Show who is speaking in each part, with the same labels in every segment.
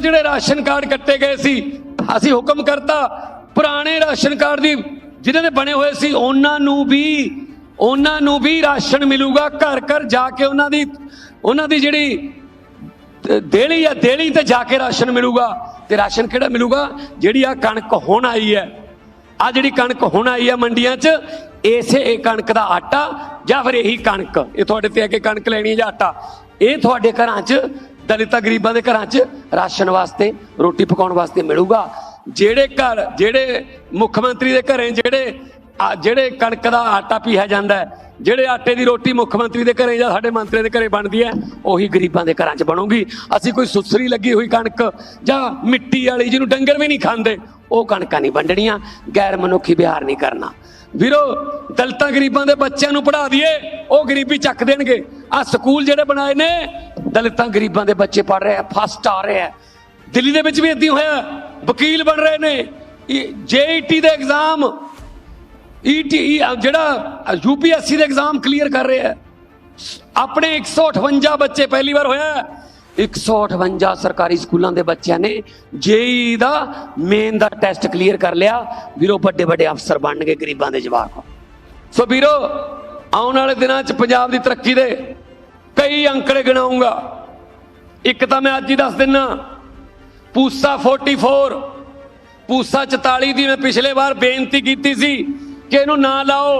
Speaker 1: ਜਿਹੜੇ ration card ਕੱਟੇ ਗਏ ਸੀ, ਅਸੀਂ ਹੁਕਮ ਕਰਤਾ, ਪੁਰਾਣੇ ਰਾਸ਼ਨ ਕਾਰਡ ਦੀ ਜਿਨ੍ਹਾਂ ਦੇ ਬਣੇ ਹੋਏ ਸੀ, ਉਹਨਾਂ ਨੂੰ ਵੀ, ਉਹਨਾਂ ਨੂੰ ਵੀ ਰਾਸ਼ਨ ਮਿਲੂਗਾ, ਘਰ ਘਰ ਜਾ ਕੇ ਉਹਨਾਂ ਦੀ ਉਹਨਾਂ ਦੀ ਜਿਹੜੀ ਦੇਲੀ ਆ, ਦੇਲੀ ਤੇ ਜਾ ਕੇ ਰਾਸ਼ਨ ਮਿਲੂਗਾ। ਤੇ ਰਾਸ਼ਨ ਕਿਹੜਾ ਮਿਲੂਗਾ? ਜਿਹੜੀ ਆ ਕਣਕ ਹੁਣ ਆਈ ਹੈ। ਆ ਜਿਹੜੀ ਕਣਕ ਹੁਣ ਆਈ ਹੈ ਮੰਡੀਆਂ 'ਚ, ਇਸੇ ਇਹ ਕਣਕ ਦਾ ਆਟਾ ਜਾਂ ਫਿਰ ਇਹੀ ਕਣਕ। ਇਹ ਤੁਹਾਡੇ ਤੇ ਆ ਕੇ ਕਣਕ ਲੈਣੀ ਹੈ ਜਾਂ ਆਟਾ। ਇਹ ਤੁਹਾਡੇ ਘਰਾਂ 'ਚ ਦਲਿਤਾਂ ਗਰੀਬਾਂ ਦੇ ਘਰਾਂ 'ਚ ਰਾਸ਼ਨ ਵਾਸਤੇ, ਰੋਟੀ ਪਕਾਉਣ ਵਾਸਤੇ ਮਿਲੂਗਾ। ਜਿਹੜੇ ਘਰ, ਜਿਹੜੇ ਮੁੱਖ ਮੰਤਰੀ ਦੇ ਘਰੇ ਜਿਹੜੇ ਜਿਹੜੇ ਕਣਕ ਦਾ ਆਟਾ ਪੀਹਾ ਜਾਂਦਾ ਜਿਹੜੇ ਆਟੇ ਦੀ ਰੋਟੀ ਮੁੱਖ ਮੰਤਰੀ ਦੇ ਘਰੇ ਜਾਂ ਸਾਡੇ ਮੰਤਰੀ ਦੇ ਘਰੇ ਬਣਦੀ ਹੈ, ਉਹੀ ਗਰੀਬਾਂ ਦੇ ਘਰਾਂ 'ਚ ਬਣੂਗੀ। ਅਸੀਂ ਕੋਈ ਸੁਸਰੀ ਲੱਗੀ ਹੋਈ ਕਣਕ ਜਾਂ ਮਿੱਟੀ ਵਾਲੀ ਜਿਹਨੂੰ ਡੰਗਰ ਵੀ ਨਹੀਂ ਖਾਂਦੇ, ਉਹ ਕਣਕਾਂ ਨਹੀਂ ਵੰਡਣੀਆਂ, ਗੈਰ ਮਨੁੱਖੀ ਵਿਹਾਰ ਨਹੀਂ ਕਰਨਾ। ਵੀਰੋ, ਦਲਿਤਾਂ ਗਰੀਬਾਂ ਦੇ ਬੱਚਿਆਂ ਨੂੰ ਪੜ੍ਹਾ ਦਈਏ, ਉਹ ਗਰੀਬੀ ਚੱਕ ਦੇਣਗੇ। ਆ ਸਕੂਲ ਜਿਹੜੇ ਬਣਾਏ ਨੇ, ਦਲਿਤਾਂ ਗਰੀਬਾਂ ਦੇ ਬੱਚੇ ਪੜ੍ਹ ਰਹੇ ਆ ਫਸਟ ਆ ਰਹੇ ਆ। ਦਿੱਲੀ ਦੇ ਵਿੱਚ ਵੀ ਇਦਾਂ ਹੋਇਆ, ਵਕੀਲ ਬਣ ਰਹੇ ਨੇ। ਜੇਈਟੀ ਦੇ ਐਗਜ਼ਾਮ ਈਟੀ e, ਜਿਹੜਾ ਯੂਪੀਐਸਸੀ ਦੇ ਐਗਜ਼ਾਮ ਕਲੀਅਰ ਕਰ ਰਹੇ ਹੈ ਆਪਣੇ 158 ਬੱਚੇ ਪਹਿਲੀ ਵਾਰ ਹੋਇਆ 158 ਸਰਕਾਰੀ ਸਕੂਲਾਂ ਦੇ ਬੱਚਿਆਂ ਨੇ ਜੇਈ ਦਾ ਮੇਨ ਦਾ ਟੈਸਟ ਕਲੀਅਰ ਕਰ ਲਿਆ। ਵੀਰੋ, ਵੱਡੇ ਵੱਡੇ ਅਫਸਰ ਬਣ ਗਏ ਗਰੀਬਾਂ ਦੇ ਜਵਾਕ। ਸੋ ਵੀਰੋ, ਆਉਣ ਵਾਲੇ ਦਿਨਾਂ 'ਚ ਪੰਜਾਬ ਦੀ ਤਰੱਕੀ ਦੇ ਕਈ ਅੰਕੜੇ ਗਿਣਾਉਂਗਾ। ਇੱਕ ਤਾਂ ਮੈਂ ਅੱਜ ਹੀ ਦੱਸ ਦਿੰਨਾ, ਪੂਸਾ 44 ਪੂਸਾ 44 ਦੀ ਮੈਂ ਪਿਛਲੇ ਵਾਰ ਬੇਨਤੀ ਕੀਤੀ ਸੀ ਕਿ ਇਹਨੂੰ ਨਾ ਲਾਓ।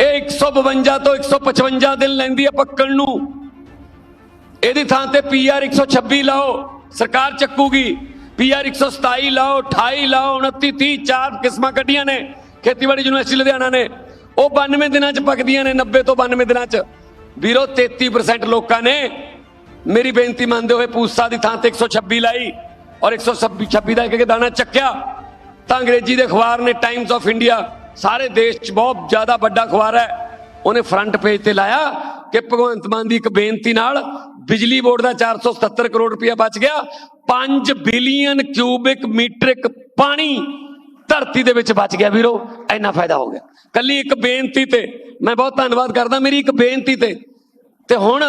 Speaker 1: ਇਹ 152 ਤੋਂ 155 ਦਿਨ ਲੈਂਦੀ ਹੈ ਪੱਕਣ ਨੂੰ। ਇਹਦੀ ਥਾਂ ਤੇ ਪੀਆਰ 126 ਲਾਓ, ਸਰਕਾਰ ਚੱਕੂਗੀ। ਪੀਆਰ 127 ਲਾਓ 28 ਲਾਓ 29 30 ਚਾਰ ਕਿਸਮਾਂ ਕੱਢੀਆਂ ਨੇ। ਖੇਤੀਬਾੜੀ ਯੂਨੀਵਰਸਿਟੀ ਲੁਧਿਆਣਾ ਨੇ। ਉਹ 92 ਦਿਨਾਂ ਚ ਪੱਕਦੀਆਂ ਨੇ 90 ਤੋਂ 92 ਦਿਨਾਂ ਚ। ਵੀਰੋ 33% ਲੋਕਾਂ ਨੇ ਮੇਰੀ ਬੇਨਤੀ ਮੰਨਦੇ ਹੋਏ ਪੂਸਾ ਦੀ ਥਾਂ ਤੇ 126 ਲਾਈ ਔਰ 126 ਦਾ ਇੱਕ ਇੱਕ ਦਾਣਾ ਚੱਕਿਆ। ਤਾਂ ਅੰਗਰੇਜ਼ੀ ਦੇ ਅਖਬਾਰ ਨੇ ਟਾਈਮਜ਼ ਆਫ ਇੰਡੀਆ ਸਾਰੇ ਦੇਸ਼ 'ਚ ਬਹੁਤ ਜ਼ਿਆਦਾ ਵੱਡਾ ਅਖਬਾਰ ਹੈ। ਉਹਨੇ ਫਰੰਟ ਪੇਜ ਤੇ ਲਾਇਆ। ਕਿ ਭਗਵੰਤ ਮਾਨ ਦੀ ਇੱਕ ਬੇਨਤੀ ਨਾਲ ਬਿਜਲੀ ਬੋਰਡ ਦਾ 477 ਕਰੋੜ ਰੁਪਇਆ ਬਚ ਗਿਆ। 5 ਬਿਲੀਅਨ ਕਿਊਬਿਕ ਮੀਟਰਿਕ ਪਾਣੀ ਧਰਤੀ ਦੇ ਵਿੱਚ ਬਚ ਗਿਆ ਵੀਰੋ। ਇੰਨਾ ਫਾਇਦਾ ਹੋ ਗਿਆ। ਕੱਲੀ ਇੱਕ ਬੇਨਤੀ ਤੇ ਮੈਂ ਬਹੁਤ ਧੰਨਵਾਦ ਕਰਦਾ, ਮੇਰੀ ਇੱਕ ਬੇਨਤੀ ਤੇ। ਤੇ ਹੁਣ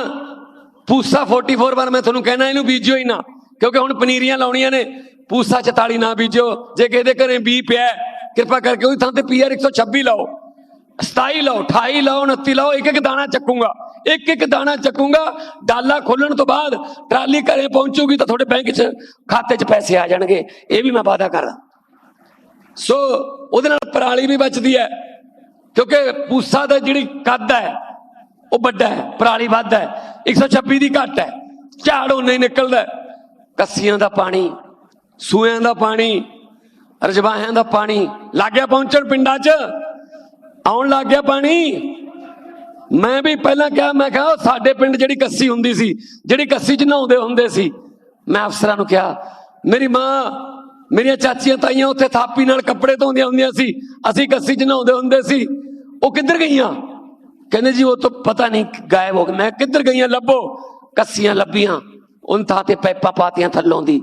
Speaker 1: ਪੂਸਾ 44 ਵਾਰ ਮੈਂ ਤੁਹਾਨੂੰ ਕਹਿਣਾ, ਇਹਨੂੰ ਬੀਜਿਓ ਹੀ ਨਾ। ਕਿਉਂਕਿ ਹੁਣ ਪਨੀਰੀਆਂ ਲਾਉਣੀਆਂ ਨੇ। ਪੂਸਾ 44 ਨਾ ਬੀਜਿਓ। ਜੇ ਕਿਸੇ ਦੇ ਘਰੇ ਬੀ ਪਿਆ ਕਿਰਪਾ ਕਰਕੇ ਉਹਦੀ ਥਾਂ ਤੇ ਪੀਆਰ 126 ਲਾਓ। 27 ਲਓ 28 ਲਓ 29 ਲਓ ਇੱਕ ਇੱਕ ਦਾਣਾ ਚੱਕੂਗਾ। ਇੱਕ ਇੱਕ ਦਾਣਾ ਚੱਕੂਗਾ, ਡਾਲਾ ਖੋਲਣ ਤੋਂ ਬਾਅਦ ਟਰਾਲੀ ਘਰੇ ਪਹੁੰਚੂਗੀ ਤਾਂ ਤੁਹਾਡੇ ਬੈਂਕ 'ਚ ਖਾਤੇ 'ਚ ਪੈਸੇ ਆ ਜਾਣਗੇ। ਇਹ ਵੀ ਮੈਂ ਵਾਅਦਾ ਕਰਦਾ। ਸੋ ਉਹਦੇ ਨਾਲ ਪਰਾਲੀ ਵੀ ਬਚਦੀ ਹੈ, ਕਿਉਂਕਿ ਪੂਸਾ ਦਾ ਜਿਹੜੀ ਕੱਦ ਹੈ, ਉਹ ਵੱਡਾ ਹੈ, ਪਰਾਲੀ ਵੱਧ ਹੈ 126 ਦੀ ਘੱਟ ਹੈ, ਝਾੜ ਉਹ ਨਿਕਲਦਾ ਕੱਸੀਆਂ ਦਾ ਪਾਣੀ ਸੂਇਆਂ ਦਾ ਪਾਣੀ, ਰਜਵਾਹਿਆਂ ਦਾ ਪਾਣੀ ਲੱਗ ਪਹੁੰਚਣ ਪਿੰਡਾਂ 'ਚ। ਆਉਣ ਲੱਗ ਗਿਆ ਪਾਣੀ। ਮੈਂ ਵੀ ਪਹਿਲਾਂ ਕਿਹਾ, ਮੈਂ ਕਿਹਾ ਸਾਡੇ ਪਿੰਡ ਜਿਹੜੀ ਕੱਸੀ ਹੁੰਦੀ ਸੀ, ਜਿਹੜੀ ਕੱਸੀ 'ਚ ਨਹਾਉਂਦੇ ਹੁੰਦੇ ਸੀ, ਮੈਂ ਅਫਸਰਾਂ ਨੂੰ ਕਿਹਾ, ਮੇਰੀ ਮਾਂ, ਮੇਰੀਆਂ ਚਾਚੀਆਂ ਤਾਈਆਂ ਉੱਥੇ ਥਾਪੀ ਨਾਲ ਕੱਪੜੇ ਧੋਂਦੀਆਂ ਹੁੰਦੀਆਂ ਸੀ, ਅਸੀਂ ਕੱਸੀ 'ਚ ਨਹਾਉਂਦੇ ਹੁੰਦੇ ਸੀ। ਉਹ ਕਿੱਧਰ ਗਈਆਂ? ਕਹਿੰਦੇ ਜੀ, ਉਹ ਤਾਂ ਪਤਾ ਨਹੀਂ ਗਾਇਬ ਹੋ ਗਏ। ਮੈਂ ਕਿੱਧਰ ਗਈਆਂ? ਲੱਭੋ। ਕੱਸੀਆਂ ਲੱਭੀਆਂ। ਉਹਨਾਂ ਥਾਂ ਤੇ ਪੈਪਾ ਪਾਤੀਆਂ ਥੱਲੋਂ ਦੀ।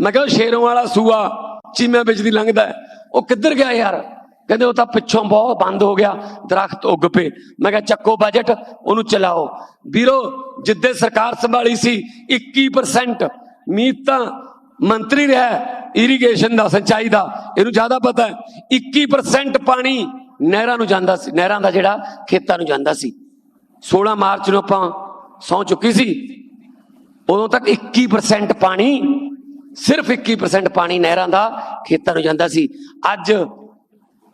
Speaker 1: ਮੈਂ ਕਿਹਾ, ਉਹ ਸ਼ੇਰੋਂ ਵਾਲਾ ਸੂਆ ਚੀਮਿਆਂ ਵਿੱਚ ਦੀ ਲੰਘਦਾ ਉਹ ਕਿੱਧਰ ਗਿਆ ਯਾਰ? ਕਹਿੰਦੇ ਉਹ ਤਾਂ ਪਿੱਛੋਂ ਬਹੁਤ ਬੰਦ ਹੋ ਗਿਆ, ਦਰਖਤ ਉੱਗ ਪਏ। ਮੈਂ ਕਿਹਾ, ਚੱਕੋ ਬਜਟ ਉਹਨੂੰ ਚਲਾਓ। ਵੀਰੋ, ਜਿੱਦੇ ਸਰਕਾਰ ਸੰਭਾਲੀ ਸੀ 21% ਮੀਤ ਤਾਂ ਮੰਤਰੀ ਰਿਹਾ ਇਰੀਗੇਸ਼ਨ ਦਾ, ਸਿੰਚਾਈ ਦਾ, ਇਹਨੂੰ ਜ਼ਿਆਦਾ ਪਤਾ ਹੈ। 21% ਪਾਣੀ ਨਹਿਰਾਂ ਨੂੰ ਜਾਂਦਾ ਸੀ, ਨਹਿਰਾਂ ਦਾ ਜਿਹੜਾ ਖੇਤਾਂ ਨੂੰ ਜਾਂਦਾ ਸੀ। 16 ਮਾਰਚ ਨੂੰ ਆਪਾਂ ਸੌ ਚੁੱਕੀ ਸੀ, ਉਦੋਂ ਤੱਕ 21% ਪਾਣੀ, ਸਿਰਫ 21% ਪਾਣੀ ਨਹਿਰਾਂ ਦਾ ਖੇਤਾਂ ਨੂੰ ਜਾਂਦਾ ਸੀ। ਅੱਜ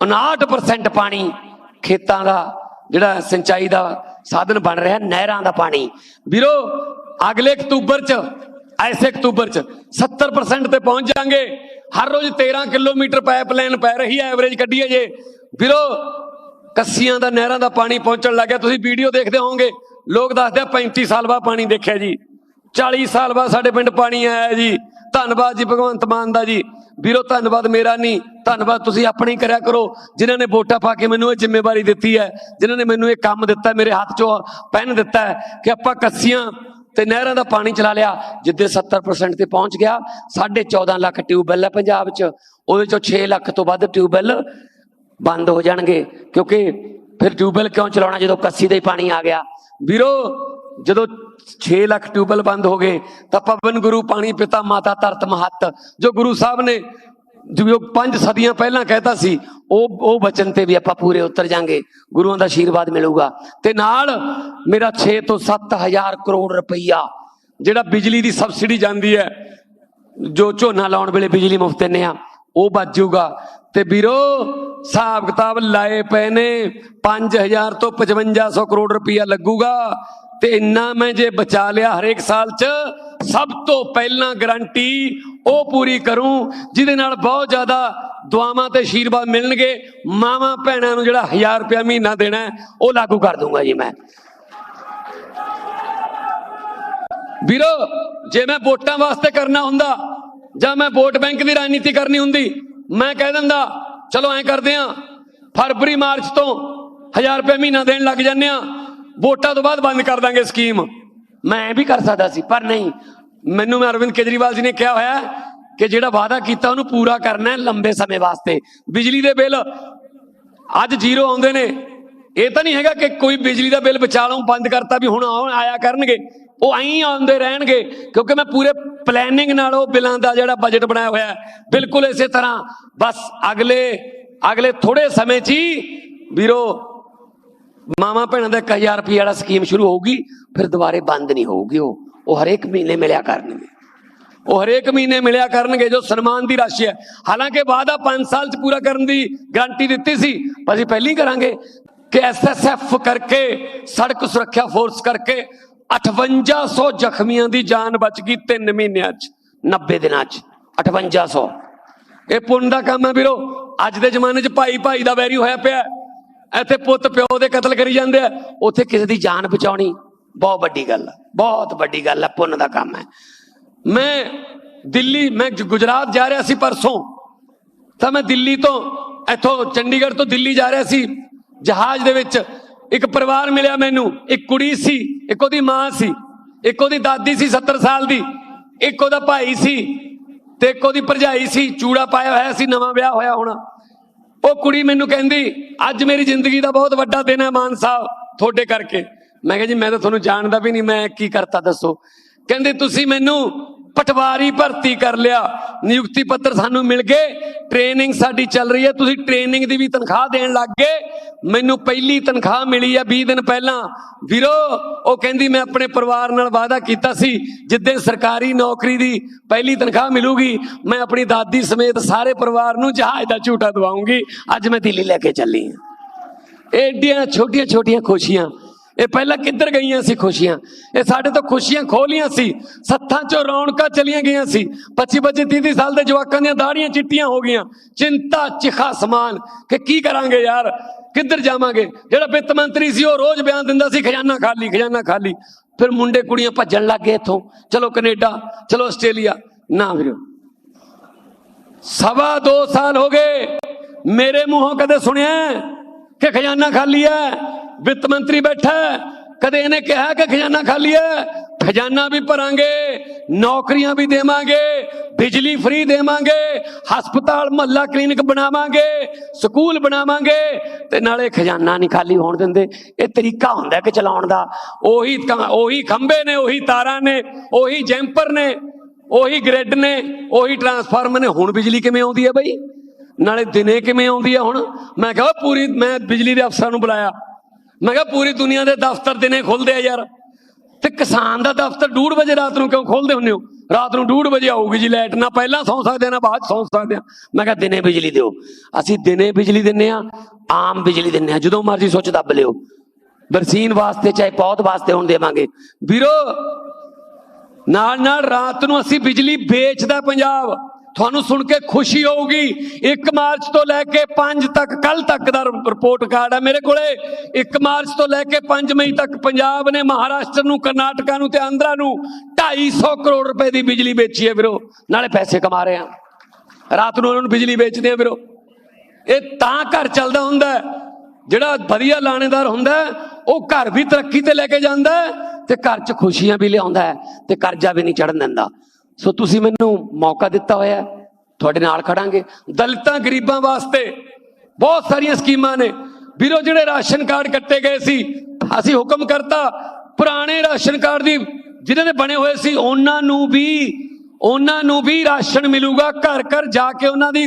Speaker 1: 59% ਪਾਣੀ ਖੇਤਾਂ ਦਾ, ਜਿਹੜਾ ਸਿੰਚਾਈ ਦਾ ਸਾਧਨ ਬਣ ਰਿਹਾ, ਨਹਿਰਾਂ ਦਾ ਪਾਣੀ। ਵੀਰੋ, ਅਗਲੇ ਅਕਤੂਬਰ ਚ, ਐਸੇ ਅਕਤੂਬਰ ਚ 70% ਤੇ ਪਹੁੰਚ ਜਾਾਂਗੇ। ਹਰ ਰੋਜ਼ 13 ਕਿਲੋਮੀਟਰ ਪਾਈਪਲਾਈਨ ਪੈ ਰਹੀ ਹੈ ਐਵਰੇਜ ਕੱਢੀਏ ਜੇ। ਵੀਰੋ, ਕੱਸੀਆਂ ਦਾ, ਨਹਿਰਾਂ ਦਾ ਪਾਣੀ ਪਹੁੰਚਣ ਲੱਗਿਆ। ਤੁਸੀਂ ਵੀਡੀਓ ਦੇਖਦੇ ਹੋਵੋਗੇ, ਲੋਕ ਦੱਸਦੇ ਆ 35 ਸਾਲ ਬਾਅਦ ਪਾਣੀ ਦੇਖਿਆ ਜੀ। 40 ਸਾਲ ਬਾਅਦ ਸਾਡੇ ਪਿੰਡ ਪਾਣੀ ਆਇਆ ਜੀ। ਧੰਨਵਾਦ ਜੀ, ਭਗਵੰਤ ਮਾਨ ਦਾ ਜੀ। ਵੀਰੋ, ਧੰਨਵਾਦ ਮੇਰਾ ਨਹੀਂ, ਧੰਨਵਾਦ ਤੁਸੀਂ ਆਪਣੀ ਕਰਿਆ ਕਰੋ। ਜਿਨ੍ਹਾਂ ਨੇ ਵੋਟਾਂ ਪਾ ਕੇ ਮੈਨੂੰ ਇਹ ਜ਼ਿੰਮੇਵਾਰੀ ਦਿੱਤੀ ਹੈ, ਜਿਨ੍ਹਾਂ ਨੇ ਮੈਨੂੰ ਇਹ ਕੰਮ ਦਿੱਤਾ ਮੇਰੇ ਹੱਥ 'ਚੋਂ ਪੈਨ ਦਿੱਤਾ ਕਿ ਆਪਾਂ ਕੱਸੀਆਂ ਤੇ ਨਹਿਰਾਂ ਦਾ ਪਾਣੀ ਚਲਾ ਲਿਆ, ਜਿੱਦੇ 70% ਤੇ ਪਹੁੰਚ ਗਿਆ। 14.5 ਲੱਖ ਟਿਊਬਵੈੱਲ ਹੈ ਪੰਜਾਬ 'ਚ। ਉਹਦੇ 'ਚੋਂ 6 ਲੱਖ ਤੋਂ ਵੱਧ ਟਿਊਬਵੈੱਲ ਬੰਦ ਹੋ ਜਾਣਗੇ। ਕਿਉਂਕਿ ਫਿਰ ਟਿਊਬਵੈੱਲ ਕਿਉਂ ਚਲਾਉਣਾ ਜਦੋਂ ਕੱਸੀ ਦਾ ਹੀ ਪਾਣੀ ਆ ਗਿਆ? ਵੀਰੋ ਜਦੋਂ 6 ਲੱਖ ਟਿਊਬਲ ਬੰਦ ਹੋ ਗਏ, ਤਾਂ ਪਵਨ ਗੁਰੂ, ਪਾਣੀ, ਪਿਤਾ, ਮਾਤਾ, ਧਰਤ, ਮਹੱਤ, ਜੋ ਗੁਰੂ ਸਾਹਿਬ ਨੇ ਜੋ ਪੰਜ ਸਦੀਆਂ ਪਹਿਲਾਂ ਕਹਿਤਾ ਸੀ, ਉਹ ਉਹ ਬਚਨ ਤੇ ਵੀ ਆਪਾਂ ਪੂਰੇ ਉਤਰ ਜਾਾਂਗੇ, ਗੁਰੂਆਂ ਦਾ ਆਸ਼ੀਰਵਾਦ ਮਿਲੂਗਾ। ਤੇ ਨਾਲ ਮੇਰਾ 6 ਤੋਂ 7000 ਕਰੋੜ ਰੁਪਈਆ, ਜਿਹੜਾ ਬਿਜਲੀ ਦੀ ਸਬਸਿਡੀ ਜਾਂਦੀ ਹੈ, ਜੋ ਝੋਨਾ ਲਾਉਣ ਵੇਲੇ ਬਿਜਲੀ ਮੁਫਤ ਦਿੰਨੇ ਆ ਉਹ ਬਚ ਜਾਊਗਾ। ਤੇ ਵੀਰੋ ਹਿਸਾਬ ਕਿਤਾਬ ਲਾਏ ਪਏ ਨੇ 5000 ਤੋਂ 5500 ਕਰੋੜ ਰੁਪਈਆ ਲੱਗੂਗਾ। ਤੇ ਇੰਨਾ ਮੈਂ ਜੇ ਬਚਾ ਲਿਆ ਹਰੇਕ ਸਾਲ 'ਚ, ਸਭ ਤੋਂ ਪਹਿਲਾਂ ਗਰੰਟੀ ਉਹ ਪੂਰੀ ਕਰੂੰ, ਜਿਹਦੇ ਨਾਲ ਬਹੁਤ ਜ਼ਿਆਦਾ ਦੁਆਵਾਂ ਤੇ ਆਸ਼ੀਰਵਾਦ ਮਿਲਣਗੇ। ਮਾਵਾਂ ਭੈਣਾਂ ਨੂੰ ਜਿਹੜਾ 1000 ਰੁਪਇਆ ਮਹੀਨਾ ਦੇਣਾ ਉਹ ਲਾਗੂ ਕਰ ਦੂੰਗਾ ਜੀ ਮੈਂ। ਵੀਰੋ, ਜੇ ਮੈਂ ਵੋਟਾਂ ਵਾਸਤੇ ਕਰਨਾ ਹੁੰਦਾ, ਜਾਂ ਮੈਂ ਵੋਟ ਬੈਂਕ ਦੀ ਰਾਜਨੀਤੀ ਕਰਨੀ ਹੁੰਦੀ, ਮੈਂ ਕਹਿ ਦਿੰਦਾ, ਚਲੋ ਐਂ ਕਰਦੇ ਆ, ਫਰਵਰੀ, ਮਾਰਚ ਤੋਂ 1000 ਰੁਪਏ ਮਹੀਨਾ ਦੇਣ ਲੱਗ ਜਾਂਦੇ ਆ। ਵੋਟਾਂ ਤੋਂ ਬਾਅਦ ਬੰਦ ਕਰ ਦਾਂਗੇ ਸਕੀਮ। ਮੈਂ ਵੀ ਕਰ ਸਕਦਾ ਸੀ, ਪਰ ਨਹੀਂ। ਮੈਨੂੰ ਮੈਂ ਅਰਵਿੰਦ ਕੇਜਰੀਵਾਲ ਜੀ ਨੇ ਕਿਹਾ ਹੋਇਆ ਕਿ ਜਿਹੜਾ ਵਾਅਦਾ ਕੀਤਾ ਉਹਨੂੰ ਪੂਰਾ ਕਰਨਾ ਹੈ ਲੰਬੇ ਸਮੇਂ ਵਾਸਤੇ। ਬਿਜਲੀ ਦੇ ਬਿੱਲ ਅੱਜ ਜ਼ੀਰੋ ਆਉਂਦੇ ਨੇ। ਇਹ ਤਾਂ ਨਹੀਂ ਹੈਗਾ ਕਿ ਕੋਈ ਬਿਜਲੀ ਦਾ ਬਿੱਲ ਬਚਾ ਲਵਾਂ ਬੰਦ ਕਰਤਾ ਵੀ ਹੁਣ ਆਉਣ ਆਇਆ ਕਰਨਗੇ। ਉਹ ਐਂ ਆਉਂਦੇ ਰਹਿਣਗੇ, ਕਿਉਂਕਿ ਮੈਂ ਪੂਰੇ ਪਲੈਨਿੰਗ ਨਾਲ ਉਹ ਬਿੱਲਾਂ ਦਾ ਜਿਹੜਾ ਬਜਟ ਬਣਾਇਆ ਹੋਇਆ ਬਿਲਕੁਲ ਇਸੇ ਤਰ੍ਹਾਂ। ਬਸ ਅਗਲੇ ਅਗਲੇ ਥੋੜੇ ਸਮੇਂ 'ਚ ਹੀ ਵੀਰੋ ਮਾਮਾ ਭੈਣਾਂ ਦਾ 1000 ਰੁਪਏ ਵਾਲਾ ਸਕੀਮ ਸ਼ੁਰੂ ਹੋਊਗੀ, ਫਿਰ ਦੁਬਾਰੇ ਬੰਦ ਨਹੀਂ ਹੋਊਗੀ ਉਹ। ਉਹ ਹਰੇਕ ਮਹੀਨੇ ਮਿਲਿਆ ਕਰਨਗੇ। ਉਹ ਹਰੇਕ ਮਹੀਨੇ ਮਿਲਿਆ ਕਰਨਗੇ, ਜੋ ਸਨਮਾਨ ਦੀ ਰਾਸ਼ੀ ਹੈ। ਹਾਲਾਂਕਿ ਵਾਅਦਾ 5 ਸਾਲ ਚ ਪੂਰਾ ਕਰਨ ਦੀ ਗਾਰੰਟੀ ਦਿੱਤੀ ਸੀ, ਪਰ ਅਸੀਂ ਪਹਿਲੀ ਕਰਾਂਗੇ ਕਿ ਐਸਐਸਐਫ ਕਰਕੇ, ਸੜਕ ਸੁਰੱਖਿਆ ਫੋਰਸ ਕਰਕੇ 5800 ਜ਼ਖਮੀਆਂ ਦੀ ਜਾਨ ਬਚ ਗਈ 3 ਮਹੀਨਿਆਂ ਚ 90 ਦਿਨਾਂ ਚ 5800 ਇਹ ਪੁੰਨ ਦਾ ਕੰਮ ਹੈ ਵੀਰੋ। ਅੱਜ ਦੇ ਜ਼ਮਾਨੇ 'ਚ ਭਾਈ ਭਾਈ ਦਾ ਵੈਰੀ ਹੋਇਆ ਪਿਆ। ਇੱਥੇ ਪੁੱਤ ਪਿਓ ਦੇ ਕਤਲ ਕਰੀ ਜਾਂਦੇ ਆ। ਉੱਥੇ ਕਿਸੇ ਦੀ ਜਾਨ ਬਚਾਉਣੀ ਬਹੁਤ ਵੱਡੀ ਗੱਲ ਹੈ ਬਹੁਤ ਵੱਡੀ ਗੱਲ ਹੈ ਪੁੰਨ ਦਾ ਕੰਮ ਹੈ। ਮੈਂ ਦਿੱਲੀ, ਮੈਂ ਗੁਜਰਾਤ ਜਾ ਰਿਹਾ ਸੀ ਪਰਸੋਂ। ਤਾਂ ਮੈਂ ਦਿੱਲੀ ਤੋਂ ਇੱਥੋਂ ਚੰਡੀਗੜ੍ਹ ਤੋਂ ਦਿੱਲੀ ਜਾ ਰਿਹਾ ਸੀ। ਜਹਾਜ਼ ਦੇ ਵਿੱਚ ਇੱਕ ਪਰਿਵਾਰ ਮਿਲਿਆ ਮੈਨੂੰ। ਇੱਕ ਕੁੜੀ ਸੀ, ਇੱਕ ਉਹਦੀ ਮਾਂ ਸੀ, ਇੱਕ ਉਹਦੀ ਦਾਦੀ ਸੀ 70 ਸਾਲ ਦੀ, ਇੱਕ ਉਹਦਾ ਭਾਈ ਸੀ ਤੇ ਇੱਕ ਉਹਦੀ ਭਰਜਾਈ ਸੀ। ਚੂੜਾ ਪਾਇਆ ਹੋਇਆ ਸੀ, ਨਵਾਂ ਵਿਆਹ ਹੋਇਆ ਹੋਣਾ। ਉਹ ਕੁੜੀ ਮੈਨੂੰ ਕਹਿੰਦੀ, ਅੱਜ ਮੇਰੀ ਜ਼ਿੰਦਗੀ ਦਾ ਬਹੁਤ ਵੱਡਾ ਦਿਨ ਹੈ ਮਾਨ ਸਾਹਿਬ, ਤੁਹਾਡੇ ਕਰਕੇ। ਮੈਂ ਕਿਹਾ ਜੀ, ਮੈਂ ਤਾਂ ਤੁਹਾਨੂੰ ਜਾਣਦਾ ਵੀ ਨਹੀਂ, ਮੈਂ ਕੀ ਕਰਤਾ ਦੱਸੋ। ਕਹਿੰਦੇ, ਤੁਸੀਂ ਮੈਨੂੰ ਪਟਵਾਰੀ ਭਰਤੀ ਕਰ ਲਿਆ। ਨਿਯੁਕਤੀ ਪੱਤਰ ਸਾਨੂੰ ਮਿਲ ਗਏ ਟ੍ਰੇਨਿੰਗ ਸਾਡੀ ਚੱਲ ਰਹੀ ਹੈ, ਤੁਸੀਂ ਟ੍ਰੇਨਿੰਗ ਦੀ ਵੀ ਤਨਖਾਹ ਦੇਣ ਲੱਗ ਗਏ, ਮੈਨੂੰ ਪਹਿਲੀ ਤਨਖਾਹ ਮਿਲੀ ਆ 20 ਦਿਨ ਪਹਿਲਾਂ। ਵੀਰੋ, ਉਹ ਕਹਿੰਦੀ ਮੈਂ ਆਪਣੇ ਪਰਿਵਾਰ ਨਾਲ ਵਾਅਦਾ ਕੀਤਾ ਸੀ ਜਿੱਦੇ ਸਰਕਾਰੀ ਨੌਕਰੀ ਦੀ ਪਹਿਲੀ ਤਨਖਾਹ ਮਿਲੂਗੀ, ਮੈਂ ਆਪਣੀ ਦਾਦੀ ਸਮੇਤ ਸਾਰੇ ਪਰਿਵਾਰ ਨੂੰ ਜਹਾਜ਼ ਦਾ ਝੂਟਾ ਦਵਾਉਂਗੀ, ਅੱਜ ਮੈਂ ਦਿੱਲੀ ਲੈ ਕੇ ਚੱਲੀ ਹਾਂ। ਏਡੀਆਂ ਛੋਟੀਆਂ ਛੋਟੀਆਂ ਖੁਸ਼ੀਆਂ। ਇਹ ਪਹਿਲਾਂ ਕਿੱਧਰ ਗਈਆਂ ਸੀ ਖੁਸ਼ੀਆਂ? ਇਹ ਸਾਡੇ ਤੋਂ ਖੁਸ਼ੀਆਂ ਖੋਲੀਆਂ ਸੀ। ਸੱਥਾਂ 'ਚੋਂ ਰੌਣਕਾਂ ਚਲੀਆਂ ਗਈਆਂ ਸੀ। 25 25 30 30 ਸਾਲ ਦੇ ਜਵਾਕਾਂ ਦੀਆਂ ਦਾੜੀਆਂ ਚਿੱਟੀਆਂ ਹੋ ਗਈਆਂ। ਚਿੰਤਾ, ਚਿਖਾ, ਸਮਾਨ। ਕਿ ਕੀ ਕਰਾਂਗੇ ਯਾਰ? ਕਿੱਧਰ ਜਾਵਾਂਗੇ? ਜਿਹੜਾ ਵਿੱਤ ਮੰਤਰੀ ਸੀ, ਉਹ ਰੋਜ਼ ਬਿਆਨ ਦਿੰਦਾ ਸੀ, ਖਜ਼ਾਨਾ ਖਾਲੀ ਖਜ਼ਾਨਾ ਖਾਲੀ। ਫਿਰ ਮੁੰਡੇ ਕੁੜੀਆਂ ਭੱਜਣ ਲੱਗ ਗਏ ਇੱਥੋਂ। ਚਲੋ ਕੈਨੇਡਾ, ਚਲੋ ਆਸਟ੍ਰੇਲੀਆ। ਨਾ ਵੀਰੋ। ਸਵਾ ਦੋ ਸਾਲ ਹੋ ਗਏ। ਮੇਰੇ ਮੂੰਹੋਂ ਕਦੇ ਸੁਣਿਆ ਕਿ ਖਜ਼ਾਨਾ ਖਾਲੀ ਹੈ? ਵਿੱਤ ਮੰਤਰੀ ਬੈਠਾ ਕਦੇ ਇਹਨੇ ਕਿਹਾ ਕਿ ਖਜ਼ਾਨਾ ਖਾਲੀ ਹੈ? ਖਜ਼ਾਨਾ ਵੀ ਭਰਾਂਗੇ, ਨੌਕਰੀਆਂ ਵੀ ਦੇਵਾਂਗੇ, ਬਿਜਲੀ ਫ੍ਰੀ ਦੇਵਾਂਗੇ, ਹਸਪਤਾਲ, ਮਹੱਲਾ ਕਲੀਨਿਕ ਬਣਾਵਾਂਗੇ, ਸਕੂਲ ਬਣਾਵਾਂਗੇ ਤੇ ਨਾਲੇ ਖਜ਼ਾਨਾ ਨਹੀਂ ਖਾਲੀ ਹੋਣ ਦਿੰਦੇ। ਇਹ ਤਰੀਕਾ ਹੁੰਦਾ ਕਿ ਚਲਾਉਣ ਦਾ। ਉਹੀ ਉਹੀ ਖੰਭੇ ਨੇ, ਉਹੀ ਤਾਰਾਂ ਨੇ, ਉਹੀ ਜੈਂਪਰ ਨੇ, ਉਹੀ ਗ੍ਰਿਡ ਨੇ, ਉਹੀ ਟਰਾਂਸਫਾਰਮਰ ਨੇ। ਹੁਣ ਬਿਜਲੀ ਕਿਵੇਂ ਆਉਂਦੀ ਹੈ ਬਈ? ਨਾਲੇ ਦਿਨੇ ਕਿਵੇਂ ਆਉਂਦੀ ਹੈ ਹੁਣ? ਮੈਂ ਕਿਹਾ ਪੂਰੀ, ਮੈਂ ਬਿਜਲੀ ਦੇ ਅਫਸਰਾਂ ਨੂੰ ਬੁਲਾਇਆ। ਮੈਂ ਕਿਹਾ ਪੂਰੀ ਦੁਨੀਆ ਦੇ ਦਫ਼ਤਰ ਦਿਨੇ ਖੁੱਲਦੇ ਆ ਯਾਰ। ਤੇ ਕਿਸਾਨ ਦਾ ਦਫ਼ਤਰ 2:30 ਵਜੇ ਰਾਤ ਨੂੰ ਕਿਉਂ ਖੋਲਦੇ ਹੁੰਦੇ ਹੋ? ਰਾਤ ਨੂੰ 2:30 ਵਜੇ ਆਊਗੀ ਜੀ ਲਾਈਟ। ਨਾ ਪਹਿਲਾਂ ਸੌਂ ਸਕਦੇ ਆ, ਨਾ ਬਾਅਦ 'ਚ ਸੌਂ ਸਕਦੇ ਆ। ਮੈਂ ਕਿਹਾ ਦਿਨੇ ਬਿਜਲੀ ਦਿਓ। ਅਸੀਂ ਦਿਨੇ ਬਿਜਲੀ ਦਿੰਨੇ ਆ, ਆਮ ਬਿਜਲੀ ਦਿੰਨੇ ਆ। ਜਦੋਂ ਮਰਜ਼ੀ ਸੁੱਚ ਦੱਬ ਲਿਓ। ਬਰਸੀਨ ਵਾਸਤੇ ਚਾਹੇ ਪੌਦ ਵਾਸਤੇ ਹੁਣ ਦੇਵਾਂਗੇ। ਵੀਰੋ ਨਾਲ ਨਾਲ ਰਾਤ ਨੂੰ ਅਸੀਂ ਬਿਜਲੀ ਵੇਚਦਾ ਪੰਜਾਬ। ਤੁਹਾਨੂੰ ਸੁਣ ਕੇ ਖੁਸ਼ੀ ਹੋਊਗੀ। 1 ਮਾਰਚ ਤੋਂ ਲੈ ਕੇ 5 ਤੱਕ ਕੱਲ ਤੱਕ ਦਾ ਰਿਪੋਰਟ ਕਾਰਡ ਹੈ ਮੇਰੇ ਕੋਲੇ। 1 ਮਾਰਚ ਤੋਂ ਲੈ ਕੇ 5 ਮਈ ਤੱਕ ਪੰਜਾਬ ਨੇ ਮਹਾਰਾਸ਼ਟਰ ਨੂੰ, ਕਰਨਾਟਕਾ ਨੂੰ ਤੇ ਆਂਧਰਾ ਨੂੰ 250 ਕਰੋੜ ਰੁਪਏ ਦੀ ਬਿਜਲੀ ਵੇਚੀ ਹੈ ਵੀਰੋ। ਨਾਲੇ ਪੈਸੇ ਕਮਾ ਰਹੇ ਆ। ਰਾਤ ਨੂੰ ਉਹਨਾਂ ਨੂੰ ਬਿਜਲੀ ਵੇਚਦੇ ਆ ਵੀਰੋ। ਇਹ ਤਾਂ ਘਰ ਚੱਲਦਾ ਹੁੰਦਾ ਜਿਹੜਾ ਵਧੀਆ ਲਾਣੇਦਾਰ ਹੁੰਦਾ ਉਹ ਘਰ ਵੀ ਤਰੱਕੀ ਤੇ ਲੈ ਕੇ ਜਾਂਦਾ ਤੇ ਘਰ 'ਚ ਖੁਸ਼ੀਆਂ ਵੀ ਲਿਆਉਂਦਾ ਹੈ ਤੇ ਕਰਜ਼ਾ ਵੀ ਨਹੀਂ ਚੜਨ ਦਿੰਦਾ। ਸੋ ਤੁਸੀਂ ਮੈਨੂੰ ਮੌਕਾ ਦਿੱਤਾ ਹੋਇਆ ਤੁਹਾਡੇ ਨਾਲ ਖੜਾਂਗੇ। ਦਲਿਤਾਂ ਗਰੀਬਾਂ ਵਾਸਤੇ ਬਹੁਤ ਸਾਰੀਆਂ ਸਕੀਮਾਂ ਨੇ। ਵੀਰੋ, ਜਿਹੜੇ ਰਾਸ਼ਨ ਕਾਰਡ ਕੱਟੇ ਗਏ ਸੀ, ਅਸੀਂ ਹੁਕਮ ਕਰਤਾ, ਪੁਰਾਣੇ ਰਾਸ਼ਨ ਕਾਰਡ ਦੀ ਜਿਨ੍ਹਾਂ ਦੇ ਬਣੇ ਹੋਏ ਸੀ, ਉਹਨਾਂ ਨੂੰ ਵੀ, ਉਹਨਾਂ ਨੂੰ ਵੀ ਰਾਸ਼ਨ ਮਿਲੂਗਾ ਘਰ ਘਰ ਜਾ ਕੇ ਉਹਨਾਂ ਦੀ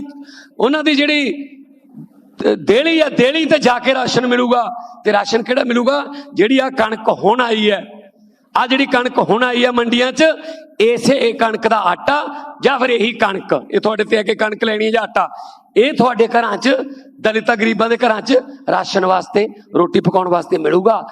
Speaker 1: ਉਹਨਾਂ ਦੀ ਜਿਹੜੀ ਤੇ ਦੇਲੀ ਆ, ਦੇਲੀ ਤੇ ਜਾ ਕੇ ਰਾਸ਼ਨ ਮਿਲੂਗਾ। ਤੇ ਰਾਸ਼ਨ ਕਿਹੜਾ ਮਿਲੂਗਾ? ਜਿਹੜੀ ਆ ਕਣਕ ਹੁਣ ਆਈ ਹੈ। ਆ ਜਿਹੜੀ ਕਣਕ ਹੁਣ ਆਈ ਆ ਮੰਡੀਆਂ 'ਚ, ਇਸੇ ਇਹ ਕਣਕ ਦਾ ਆਟਾ ਜਾਂ ਫਿਰ ਇਹੀ ਕਣਕ? ਇਹ ਤੁਹਾਡੇ ਤੇ ਆ ਕੇ ਕਣਕ ਲੈਣੀ ਹੈ ਜਾਂ ਆਟਾ? ਇਹ ਤੁਹਾਡੇ ਘਰਾਂ 'ਚ, ਦਲਿਤਾਂ ਗਰੀਬਾਂ ਦੇ ਘਰਾਂ 'ਚ ਰਾਸ਼ਨ ਵਾਸਤੇ, ਰੋਟੀ ਪਕਾਉਣ ਵਾਸਤੇ ਮਿਲੂਗਾ।